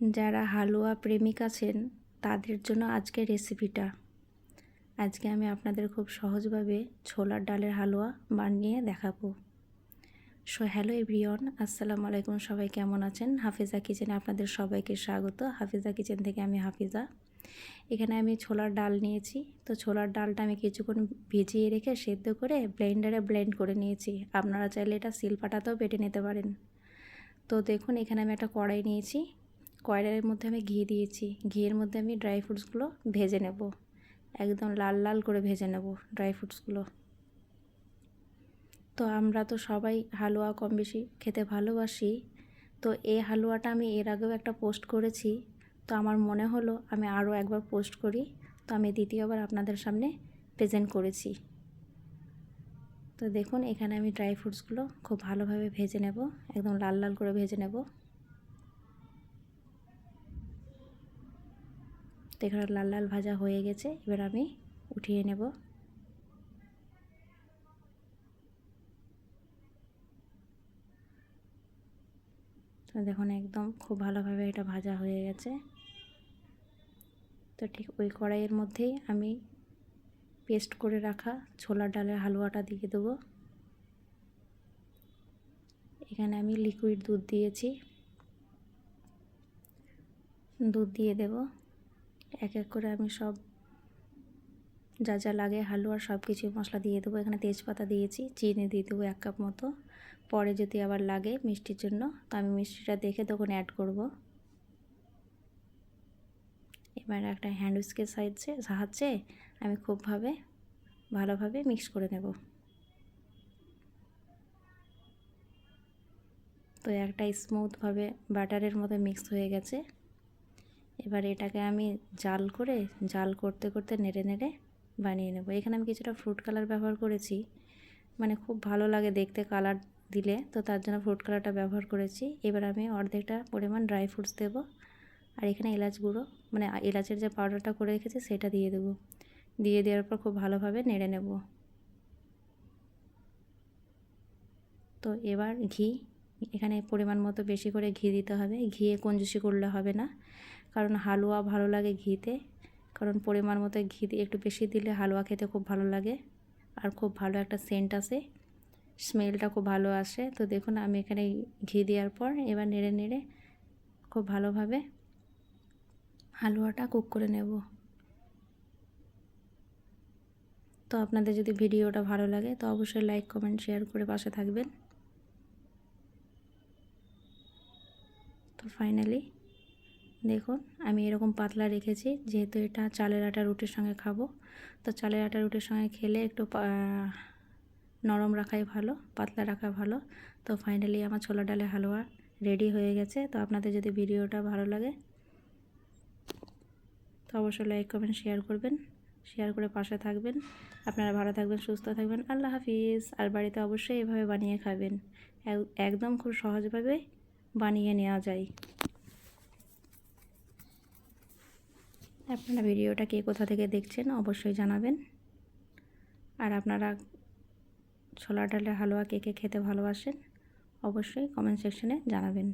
যারা হালুয়া প্রেমিক আছেন, তাদের জন্য আজকের রেসিপিটা আজকে আমি আপনাদের খুব সহজভাবে ছোলার ডালের হালুয়া বানিয়ে দেখাবো। সো হ্যালো এভরিওয়ান আসসালামু আলাইকুম, সবাই কেমন আছেন? হাফিজা কিচেনে আপনাদের সবাইকে স্বাগত। হাফিজা কিচেন থেকে আমি হাফিজা। এখানে আমি ছোলার ডাল নিয়েছি। তো ছোলার ডালটা আমি কিছুক্ষণ ভিজিয়ে রেখে সেদ্ধ করে ব্লেন্ডারে ব্লেন্ড করে নিয়েছি। আপনারা চাইলে এটা শিলপাটাতেও বেটে নিতে পারেন। তো দেখুন, এখানে আমি একটা কড়াই নিয়েছি। কড়াইয়ের মধ্যে আমি ঘি দিয়েছি। ঘিয়ের মধ্যে আমি ড্রাই ফ্রুটসগুলো ভেজে নেব। একদম লাল লাল করে ভেজে নেব ড্রাই ফ্রুটসগুলো তো আমরা তো সবাই হালুয়া কম বেশি খেতে ভালোবাসি। তো এই হালুয়াটা আমি এর আগেও একটা পোস্ট করেছি। তো আমার মনে হলো আমি আরও একবার পোস্ট করি। তো আমি দ্বিতীয়বার আপনাদের সামনে প্রেজেন্ট করেছি। তো দেখুন এখানে আমি ড্রাই ফ্রুটসগুলো খুব ভালোভাবে ভেজে নেব। একদম লাল লাল করে ভেজে নেব। তো এখানে লাল লাল ভাজা হয়ে গেছে, এবার আমি উঠিয়ে নেব। তো দেখুন একদম খুব ভালোভাবে এটা ভাজা হয়ে গেছে। তো ঠিক ওই কড়াইয়ের মধ্যেই আমি পেস্ট করে রাখা ছোলার ডালের হালুয়াটা দিয়ে দেবো। এখানে আমি লিকুইড দুধ দিয়েছি। দুধ দিয়ে দেব। এক এক করে আমি সব যা যা লাগে হালুয়ার সব কিছু মশলা দিয়ে দেবো। এখানে তেজপাতা দিয়েছি, চিনি দিয়ে দেবো এক কাপ মতো। পরে যদি আবার লাগে মিষ্টির জন্য, তো আমি মিষ্টিটা দেখে তখন অ্যাড করব। এবার একটা হ্যান্ড উইস্কের সাহায্যে সাহায্যে আমি খুবভাবে, ভালোভাবে মিক্স করে নেব। তো একটা স্মুথভাবে বাটারের মতো মিক্স হয়ে গেছে। এবার এটাকে আমি জাল করে, জাল করতে করতে নেড়ে নেড়ে বানিয়ে নেব। এখানে আমি কিছুটা ফ্রুট কালার ব্যবহার করেছি। মানে খুব ভালো লাগে দেখতে কালার দিলে, তো তার জন্য ফ্রুট কালারটা ব্যবহার করেছি। এবার আমি অর্ধেকটা পরিমাণ ড্রাই ফ্রুটস দেবো। আর এখানে এলাচ গুঁড়ো মানে এলাচের যে পাউডারটা করে রেখেছি সেটা দিয়ে দেবো। দিয়ে দেওয়ার পর খুব ভালোভাবে নেড়ে নেব। তো এবার ঘি, এখানে পরিমাণ মতো বেশি করে ঘি দিতে হবে। ঘিয়ে কঞ্জুসি করলে হবে না। কারণ হালুয়া ভালো লাগে ঘিতে। কারণ পরিমাণ মতো ঘি একটু বেশি দিলে হালুয়া খেতে খুব ভালো লাগে। আর খুব ভালো একটা সেন্ট আসে স্মেলটা খুব ভালো আসে। তো দেখুন, আমি এখানে ঘি দেওয়ার পর এবার নেড়ে নেড়ে খুব ভালোভাবে হালুয়াটা কুক করে নেব। তো আপনাদের যদি ভিডিওটা ভালো লাগে, তো অবশ্যই লাইক কমেন্ট শেয়ার করে পাশে থাকবেন। তো ফাইনালি দেখুন, আমি এরকম পাতলা রেখেছি, যেহেতু এটা চালের আটা রুটির সঙ্গে খাব। তো চালের আটা রুটির সঙ্গে খেলে একটু নরম রাখাই ভালো, পাতলা রাখা ভালো। তো ফাইনালি আমার ছোলা ডালে হালুয়া রেডি হয়ে গেছে। তো আপনাদের যদি ভিডিওটা ভালো লাগে, তো অবশ্যই লাইক কমেন্ট শেয়ার করবেন। শেয়ার করে পাশে থাকবেন। আপনারা ভালো থাকবেন, সুস্থ থাকবেন। আল্লাহ হাফিজ। আর বাড়িতে অবশ্যই এভাবে বানিয়ে খাবেন। একদম খুব সহজভাবে বানিয়ে নেওয়া যায়। আপনারা ভিডিওটা কে কোথা থেকে দেখছেন অবশ্যই জানাবেন। আর আপনারা ছোলা ডালের হালুয়া কে কে খেতে ভালোবাসেন অবশ্যই কমেন্ট সেকশনে জানাবেন।